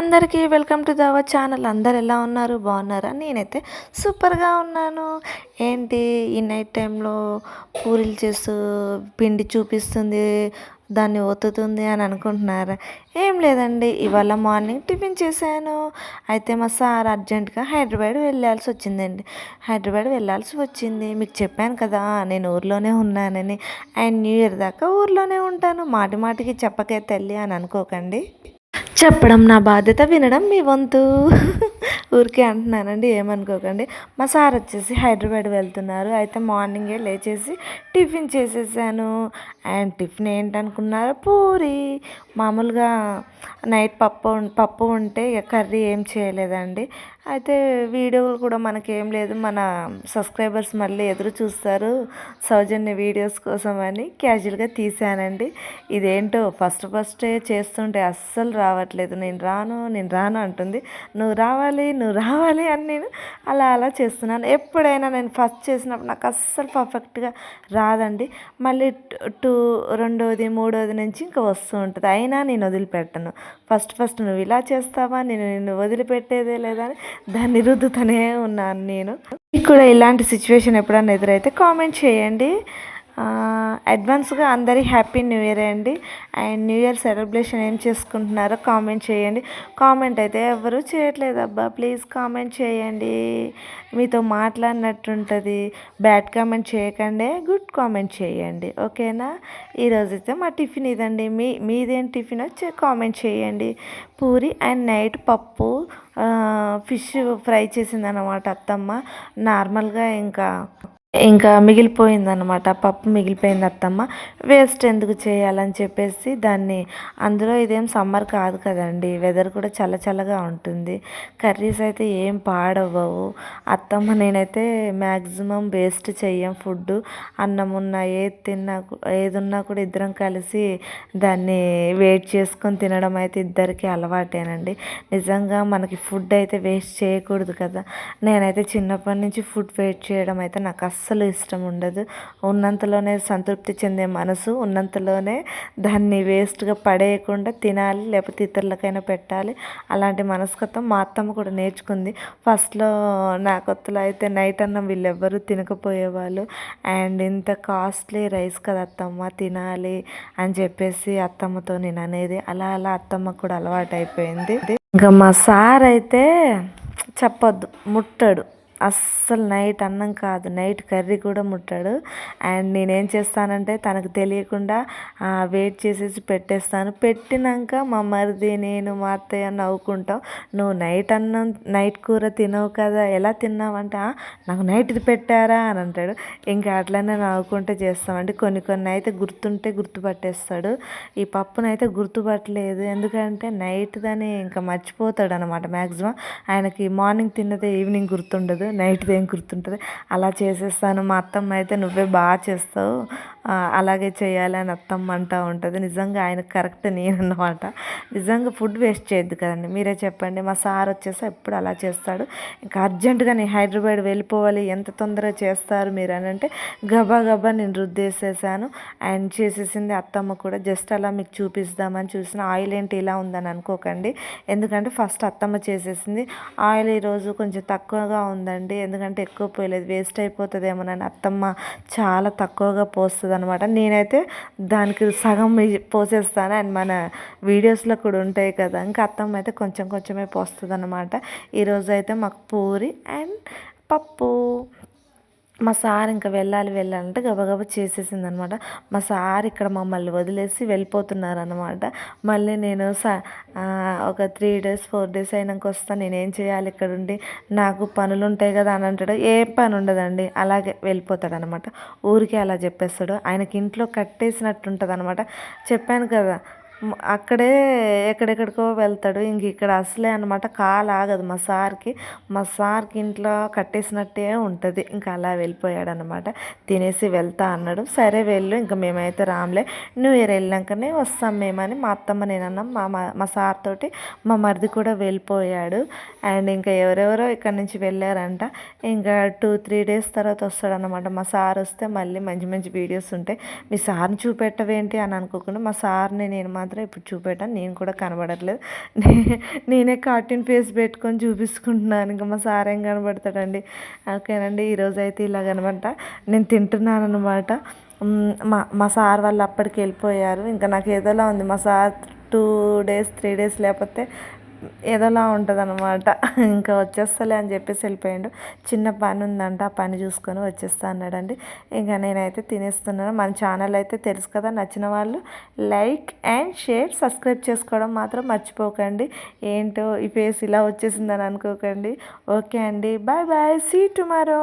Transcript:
అందరికీ welcome to దవర్ channel. అందరు ఎలా ఉన్నారు? బాగున్నారా? నేనైతే సూపర్గా ఉన్నాను. ఏంటి? ఈ నైట్ టైంలో పూరీలు చేస్తూ పిండి చూపిస్తుంది దాన్ని ఒత్తుతుంది అని అనుకుంటున్నారా? ఏం లేదండి. ఇవాళ మార్నింగ్ టిఫిన్ చేశాను. అయితే మా సార్ అర్జెంటుగా హైదరాబాద్ వెళ్ళాల్సి వచ్చిందండి. హైదరాబాద్ వెళ్ళాల్సి వచ్చింది. మీకు చెప్పాను కదా నేను ఊర్లోనే ఉన్నానని. అండ్ న్యూ ఇయర్ దాకా ఊర్లోనే ఉంటాను. మాటి మాటికి చెప్పకే తల్లి అని అనుకోకండి. చెప్పడం నా బాధ్యత వినడం మీ వంతు. ఊరికే అంటున్నానండి ఏమనుకోకండి. మా సార్ వచ్చేసి హైదరాబాద్ వెళ్తున్నారు. అయితే మార్నింగే లేచేసి టిఫిన్ చేసేసాను. అండ్ టిఫిన్ ఏంటనుకున్నారు? పూరి. మామూలుగా నైట్ పప్పు పప్పు ఉంటే ఇక కర్రీ ఏం చేయలేదండి. అయితే వీడియోలు కూడా మనకేం లేదు. మన సబ్స్క్రైబర్స్ మళ్ళీ ఎదురు చూస్తారు. సౌజన్య వీడియోస్ కోసం అని క్యాజువల్గా తీసానండి ఇదేంటో ఫస్ట్ ఫస్టే చేస్తుంటే అస్సలు రావట్లేదు. నేను రాను నేను రాను అంటుంది. నువ్వు రావాలి నువ్వు రావాలి అని నేను అలా అలా చేస్తున్నాను. ఎప్పుడైనా నేను ఫస్ట్ చేసినప్పుడు నాకు అస్సలు పర్ఫెక్ట్గా రాదండి. మళ్ళీ టూ రెండోది మూడోది నుంచి ఇంకా వస్తూ ఉంటుంది. అయినా నేను వదిలిపెట్టను. ఫస్ట్ ఫస్ట్ నువ్వు ఇలా చేస్తావా? నేను నిన్ను వదిలిపెట్టేదే లేదా అని దాన్ని రుద్దుతూనే ఉన్నాను నేను. మీకు కూడా ఇలాంటి సిచ్యువేషన్ ఎప్పుడన్నా ఎదురైతే కామెంట్ చేయండి. అడ్వాన్స్గా అందరి హ్యాపీ న్యూ ఇయర్ అండి. అండ్ న్యూ ఇయర్ సెలబ్రేషన్ ఏం చేసుకుంటున్నారో కామెంట్ చేయండి. కామెంట్ అయితే ఎవరు చేయట్లేదు అబ్బా. ప్లీజ్ కామెంట్ చేయండి. మీతో మాట్లాడినట్టుంటుంది. బ్యాడ్ కామెంట్ చేయకండి. గుడ్ కామెంట్ చేయండి. ఓకేనా? ఈరోజు అయితే మా టిఫిన్ ఇదండి. మీ మీదేం టిఫిన్ వచ్చి కామెంట్ చేయండి. పూరి అండ్ నైట్ పప్పు ఫిష్ ఫ్రై చేసిందనమాట అత్తమ్మ. నార్మల్గా ఇంకా ఇంకా మిగిలిపోయిందనమాట పప్పు మిగిలిపోయింది అత్తమ్మ. వేస్ట్ ఎందుకు చేయాలని చెప్పేసి దాన్ని అందులో ఇదేం సమ్మర్ కాదు కదండి. వెదర్ కూడా చల్ల చల్లగా ఉంటుంది. కర్రీస్ అయితే ఏం పాడవ్వవు. అత్తమ్మ నేనైతే మ్యాక్సిమం వేస్ట్ చెయ్యం ఫుడ్ అన్నం ఉన్నా ఏది తిన్నా ఏది ఉన్నా కూడా ఇద్దరం కలిసి దాన్ని వెయిట్ చేసుకొని తినడం అయితే ఇద్దరికి అలవాటేనండి. నిజంగా మనకి ఫుడ్ అయితే వేస్ట్ చేయకూడదు కదా. నేనైతే చిన్నప్పటి నుంచి ఫుడ్ వెయిట్ చేయడం అయితే నాకు అస్సలు ఇష్టం ఉండదు. ఉన్నంతలోనే సంతృప్తి చెందే మనసు ఉన్నంతలోనే దాన్ని వేస్ట్గా పడేయకుండా తినాలి లేకపోతే ఇతరులకైనా పెట్టాలి. అలాంటి మనస్కత్వం మా అత్తమ్మ కూడా నేర్చుకుంది. ఫస్ట్లో నా కొత్తలో అయితే నైట్ అన్నం వీళ్ళెవ్వరూ తినకపోయేవాళ్ళు. అండ్ ఇంత కాస్ట్లీ రైస్ కదా అత్తమ్మ తినాలి అని చెప్పేసి అత్తమ్మతో నేను అనేది అలా అలా అత్తమ్మ కూడా అలవాటు అయిపోయింది ఇంకా మా సార్ అయితే చెప్పొద్దు ముట్టడు. అస్సలు నైట్ అన్నం కాదు. నైట్ కర్రీ కూడా ముట్టాడు. అండ్ నేనేం చేస్తానంటే తనకు తెలియకుండా వెయిట్ చేసేసి పెట్టేస్తాను. పెట్టినాక మా మరిది నేను మా అత్తయ్య నవ్వుకుంటాం. నువ్వు నైట్ అన్నం నైట్ కూర తినవు కదా ఎలా తిన్నావంటే? నాకు నైట్ ఇది పెట్టారా? అని అంటాడు. ఇంకా అట్లనే నవ్వుకుంటే చేస్తామండి కొన్ని కొన్ని అయితే గుర్తుంటే గుర్తుపట్టేస్తాడు. ఈ పప్పునైతే గుర్తుపట్టలేదు. ఎందుకంటే నైట్ దాన్ని ఇంకా మర్చిపోతాడు అనమాట మ్యాక్సిమం ఆయనకి మార్నింగ్ తిన్నదే ఈవినింగ్ గుర్తుండదు. నైట్ ఏం గుర్తుంటుంది? అలా చేసేస్తాను మా అత్తమ్మ అయితే నువ్వే బాగా చేస్తావు అలాగే చేయాలని అత్తమ్మ అంటూ ఉంటుంది. నిజంగా ఆయన కరెక్ట్ నేనన్నమాట. నిజంగా ఫుడ్ వేస్ట్ చేయొద్దు కదండి. మీరే చెప్పండి. మా సార్ వచ్చేసి ఎప్పుడు అలా చేస్తాడు. ఇంకా అర్జెంటుగా నేను హైదరాబాద్ వెళ్ళిపోవాలి. ఎంత తొందరగా చేస్తారు మీరు అని అంటే గబా గబా నేను రుద్దేసేసాను. అండ్ చేసేసింది అత్తమ్మ కూడా. జస్ట్ అలా మీకు చూపిస్తామని చూసిన. ఆయిల్ ఏంటి ఇలా ఉందని అనుకోకండి. ఎందుకంటే ఫస్ట్ అత్తమ్మ చేసేసింది. ఆయిల్ ఈరోజు కొంచెం తక్కువగా ఉందండి. ఎందుకంటే ఎక్కువ పోయలేదు. వేస్ట్ అయిపోతుందేమోనని అత్తమ్మ చాలా తక్కువగా పోస్తుంది అనమాట నేనైతే దానికి సగం పోసేస్తాను. అండ్ మన వీడియోస్లో కూడా ఉంటాయి కదా. ఇంకా అత్తమ్మ అయితే కొంచెం కొంచెమే పోస్తుంది అనమాట ఈరోజు అయితే మాకు పూరి అండ్ పప్పు. మా సార్ ఇంకా వెళ్ళాలి వెళ్ళాలంటే గబగబా చేసేసింది అనమాట మా సార్ ఇక్కడ మమ్మల్ని వదిలేసి వెళ్ళిపోతున్నారనమాట. మళ్ళీ నేను సా ఒక త్రీ డేస్ ఫోర్ డేస్ అయినాక వస్తాను నేనేం చేయాలి ఇక్కడ ఉండి నాకు పనులు ఉంటాయి కదా అని అంటాడు. ఏ పని ఉండదండి అలాగే వెళ్ళిపోతాడు అనమాట ఊరికే అలా చెప్పేస్తాడు. ఆయనకి ఇంట్లో కట్టేసినట్టు ఉంటుంది అనమాట చెప్పాను కదా అక్కడే ఎక్కడెక్కడికో వెళ్తాడు. ఇంక ఇక్కడ అసలే అనమాట కాలు ఆగదు మా సార్కి మా సార్కి ఇంట్లో కట్టేసినట్టే ఉంటుంది. ఇంకా అలా వెళ్ళిపోయాడు అనమాట తినేసి వెళ్తా అన్నాడు. సరే వెళ్ళు ఇంకా మేమైతే రాంలే న్యూ ఇయర్ వెళ్ళాకనే వస్తాం మేమని మా అత్తమ్మ నేను మా మా సార్ తోటి మా మరిది కూడా వెళ్ళిపోయాడు. అండ్ ఇంకా ఎవరెవరో ఇక్కడ నుంచి వెళ్ళారంట. ఇంకా టూ త్రీ డేస్ తర్వాత వస్తాడనమాట మా సార్ వస్తే మళ్ళీ మంచి మంచి వీడియోస్ ఉంటాయి. మీ సార్ని చూపెట్టవేంటి అని అనుకోకుండా మా సార్ని నేను మా మాత్రం ఇప్పుడు చూపెట్టాను. నేను కూడా కనబడట్లేదు. నేనే కార్టూన్ ఫేస్ పెట్టుకొని చూపించుకుంటున్నాను ఇంకా మా సార్ ఏం కనబడతాడండి? ఓకేనండి ఈరోజు అయితే ఇలాగనమాట నేను తింటున్నాను అనమాట మా మా సార్ వాళ్ళు అప్పటికి వెళ్ళిపోయారు. ఇంకా నాకు ఏదోలా ఉంది. మా sir two days three days లేకపోతే ఏదోలా ఉంటుంది అనమాట ఇంకా వచ్చేస్తలే అని చెప్పేసి వెళ్ళిపోయాడు. చిన్న పని ఉందంట ఆ పని చూసుకొని వచ్చేస్తా అన్నాడండి. ఇంకా నేనైతే తినేస్తున్నాను. మన ఛానల్ అయితే తెలుసు కదా నచ్చిన వాళ్ళు లైక్ అండ్ షేర్ సబ్స్క్రైబ్ చేసుకోవడం మాత్రం మర్చిపోకండి. ఏంటో ఈ ఫేస్ ఇలా వచ్చేసిందని అనుకోకండి. ఓకే అండి. Bye bye. See tomorrow.